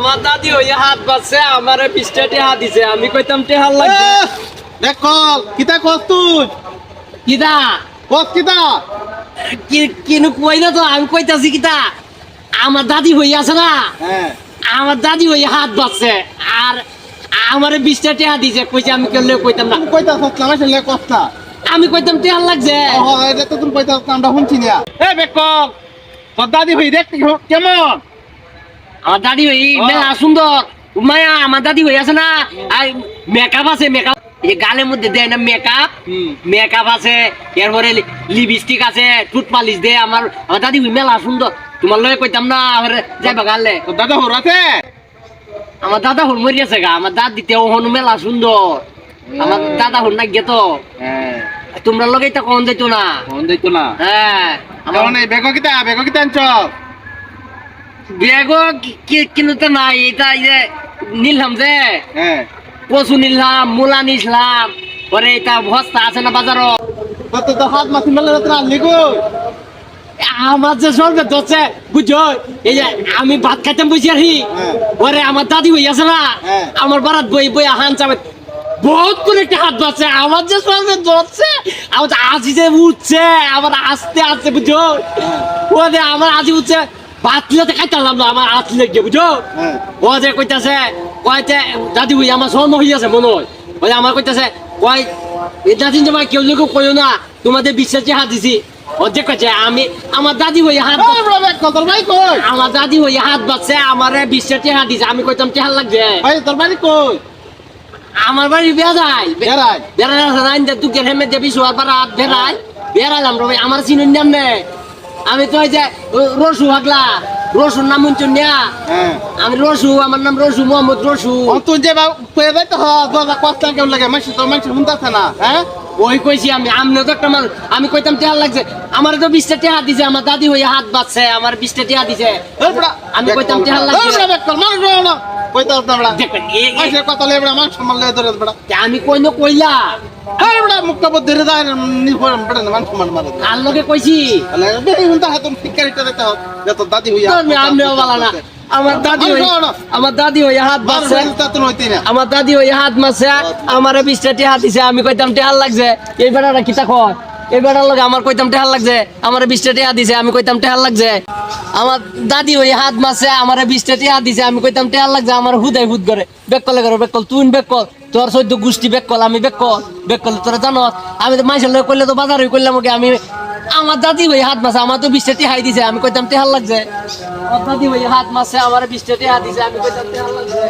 আমার দাদি ওই হাত বাজছে আমারে বিশটা টেহা দিছে। আমি কইতাম টেহার লাগবে। দেখ কল কিতা কস তুই? কিদা কস কিতা? কি কিনু কই না তো আমি কইতাছি কিতা? আমার দাদি হই আছে না? হ্যাঁ। আমার দাদি ওই হাত বাজছে আর আমারে বিশটা টেহা দিছে। কইছে আমি কেলে কইতাম না। কইতা কস না মাসে লে কস না। আমি কইতাম টেহার লাগছে। ও এটা তো তুমি কইতা আমরা শুনছি না। এ বেক কল তোর দাদি ভাই দেখ কেমন। আমার দাদি। মেলা সুন্দর। মায়া আমার দাদি হই আছে না? আর মেকআপ আছে মেকআপ এই গালের মধ্যে দেয় না মেকআপ মেকআপ আছে এরপরে লিপস্টিক আছে টুথ পালিশ দে আমার আমার দাদি ওই মেলা সুন্দর। তোমার লগে কইতাম না আমার যাইবা গালে। দাদা হর আছে? আমার দাদা হুন মরি আছে গা। আমার দাদিতে ওহন মেলা সুন্দর। আমার দাদা হুন না গেত। হ্যাঁ। তোমরা লগে তো কোন যাইতো না? ফোন দিত না? হ্যাঁ। আমার বেগ কিতা বেগ কিতা আনছ? ব্যাগ কিনতে নাই এটা এই যে নিলাম যে। হ্যাঁ। কচু নিলাম মূলা নিলাম পরে এটা বস্তা আছে না কত তো হাত মাছি মেলে রাত্রে আনলি গো। আমার যে সরবে ধরছে বুঝছ? এই যে আমি ভাত খাইতাম বুঝি আর কি? হ্যাঁ। ওরে আমার দাদি হই আছে না? হ্যাঁ। আমার বারাত বই বই হান চাবে বহুত করে একটা হাত বাঁচছে। আমার যে সরবে ধরছে আমার আজি যে উঠছে আমার আস্তে আস্তে বুঝছ? ও যে আমার আজি উঠছে তুলে খাইতাম না আমার আজ লেগে বুঝছ? হ্যাঁ। ও যে কইতাছে কয়তে দাদি হই আমার সর্ম হই আছে মনে হয়। ওই আমার কইতাছে কয় এটা দিন তোমার কেউ লোক কইও না তোমাদের বিশ্বাসে হাত দিছি। ও যে কইছে আমি আমার দাদি হই হাত আমার দাদি হই হাত বাচ্চা আমার বিশ্বাসে হাত দিছে। আমি কইতাম টেহার লাগছে? ভাই তোর বাড়ি কই? আমার বাড়ি বেড়াই। বেড়াই? বেড়াই আছে না ইন্দা তুকে হেমে দেবি সোয়ার পারা বেড়াই। বেড়াইলাম রে আমার চিনুন নাম নে আমি তো যে রসু হাগলা রসুর নাম শুনছুন না? হ্যাঁ। আমি রসু আমার নাম রসু মোহাম্মদ রসু। তুই যে যাইতে হ দাদা কষ্ট কেমন লাগে? মাসি তো শুনতাছ না হ্যাঁ? ওই কইছি আমি আমনে তো একটা মানুষ আমি কইতাম টেহার লাগছে। আমার তো বিশটা টেহা দিছে আমার দাদি হয়ে হাত বাজছে আমার বিশটা টেহা দিছে। আমি কইতাম টেহার লাগছে। এই বড়া বেগ কল মানুষ বড় না কইতাছ না বড়া দেখবেন এ- এ- মাসে কত লে বড়া মানুষ সম্মান লে আমি কই ন কইলা আরে বড়া মুক্ত ধরে যায় নি ফোন বড়া মানুষ মারে আর লগে কইছি আলে হুনতা হাতম শিকারিটা দিতে হবে যত দাদি হইয়া আমি আমনেও বালা না। আমার দাদি হই আমার দাদি হই হাত মারছে আমার দাদি হাত মারছে আমার বিশটা টেহা দিছে আমি কইতাম টেহার লাগছে। এই বেড়াটা কিতা কয়? এই বেড়ার লগে আমার কইতাম টেহার লাগছে, আমার বিশটা টেহা দিছে, আমি কইতাম টেহার লাগছে। আমার দাদি ওই হাত মারছে, আমার বিশটা টেহা দিছে, আমি কইতাম টেহার লাগছে, আমার হুদাই হুদ করে। বেক কলে করে বেক কল তুই বেক কল তোর সদ্য গোষ্ঠী বেক কল আমি বেক কল বেক কল তোরা জানো আমি তো মাইসের লগে করলে তো বাজার হয়ে করলাম ওকে, আমি আমার দাদি ওই হাত মারছে, আমার তো বিশটা টেহাই দিছে, আমি কইতাম টেহার লাগছে। আমার দাদি ওই হাত মারছে, আমার বিশটা টেহা দিছে, আমি কইতাম টেহার লাগছে।